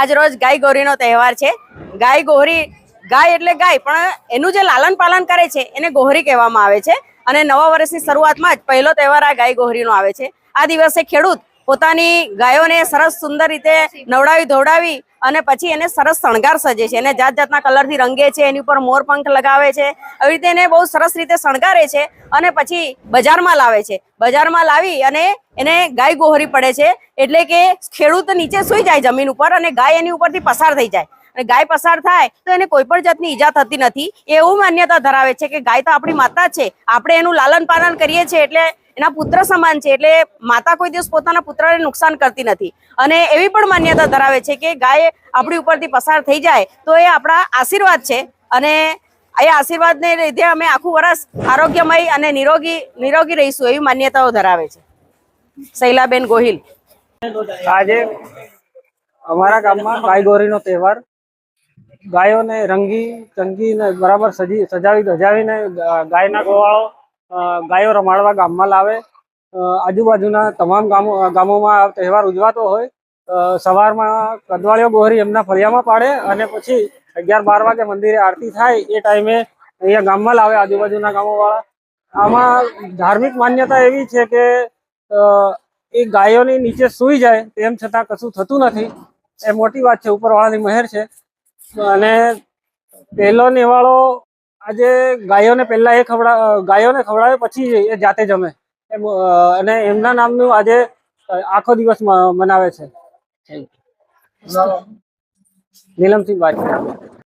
આજ રોજ ગાય ગોરીનો તહેવાર છે. ગાય ગોહરી ગાય એટલે ગાય, પણ એનું જે લાલન પાલન કરે છે, એને ગોહરી કહેવામાં આવે છે. અને નવા વર્ષની શરૂઆતમાં જ પહેલો તહેવાર આ ગાય ગોહરીનો આવે છે. આ દિવસે ખેડૂત પોતાની ગાયોને સરસ સુંદર રીતે નવડાવી ધોવડાવી અને પછી એને સરસ શણગાર સજે છે. એને જાત જાતના કલરથી રંગે છે, એની ઉપર મોર પંખ લગાવે છે. આવી રીતે એને બહુ સરસ રીતે શણગારે છે અને પછી બજારમાં લાવે છે. બજારમાં લાવી અને એને ગાય ગોહરી પડે છે. એટલે કે ખેડૂત નીચે સૂઈ જાય જમીન ઉપર અને ગાય એની ઉપરથી પસાર થઈ જાય. અને ગાય પસાર થાય તો એને કોઈ પણ જાતની ઈજા થતી નથી. એવું માન્યતા ધરાવે છે કે ગાય તો આપણી માતા છે. આપણે એનું લાલન પાલન કરીએ છીએ એટલે એના પુત્ર સમાન છે એટલે માતા કોઈ દિવસ પોતાના પુત્રને નુકસાન કરતી નથી. અને એવી પણ માન્યતા ધરાવે છે કે ગાય આપણી ઉપરથી પસાર થઈ જાય તો એ આપણા આશીર્વાદ છે. અને એ આશીર્વાદને લીધે અમે આખું વર્ષ આરોગ્યમય અને નિરોગી નિરોગી રહીશું એવી માન્યતાઓ ધરાવે છે. શૈલાબેન ગોહિલ. આજે અમારા ગામમાં ગાય ગોરીનો તહેવાર. ગાયોને રંગી ચંગીને બરાબર સજી, સજાવી, ધજાવીને ગાયના ગોવાળો ગાયો રમાડવા ગામમાં લાવે. આજુબાજુના તમામ ગામો, ગામોમાં તહેવાર ઉજવાતો હોય. સવારમાં કદવાળીઓ ગોહરી એમના ફળિયામાં પાડે અને પછી અગિયાર બાર વાગે મંદિરે આરતી થાય એ ટાઈમે અહીંયા ગામમાં લાવે આજુબાજુના ગામોવાળા. આમાં ધાર્મિક માન્યતા એવી છે કે એ ગાયોની નીચે સૂઈ જાય તેમ છતાં કશું થતું નથી. એ મોટી વાત છે, ઉપરવાળાની મહેર છે. અને પહેલો નિવાળો આજે ગાયોને પહેલા એ ખવડા ગાયોને ખવડાવે પછી એ જાતે જમે. એમ અને એમના નામનું આજે આખો દિવસ મનાવે છે. નીલમસિંહ બાજી